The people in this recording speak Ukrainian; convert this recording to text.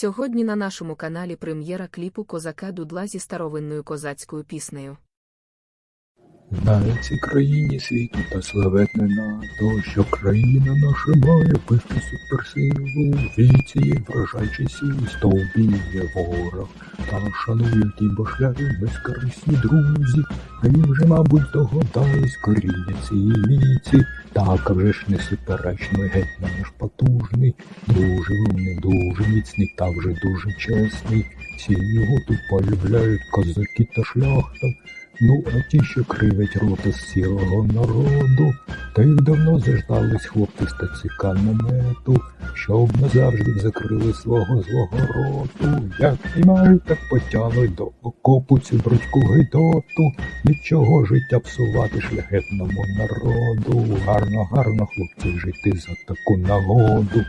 Сьогодні на нашому каналі прем'єра кліпу козака Дудла зі старовинною козацькою піснею. Цій країні світу та славетне НАТО, що країна наша має пишну суперсилу, віці врожай часів, стовбіє ворог, та шанують і башляють безкорисні друзі, він вже, мабуть, здогадались коріння цієї віці, так вже ж не суперечний гетьман наш потужний, дуже винний, дуже міцний, та вже дуже чесний, всі його тут полюбляють козаки та шляхта, Ну, а ті, що кривять рота з сірого народу, та й давно заждались хлопці з тацика намету, щоб назавжди закрили свого злого роту. Як і мають, так потянуть до окопу цю брудьку гидоту. Нічого життя псувати шляхетному народу. Гарно, гарно, хлопці, жити за таку нагоду.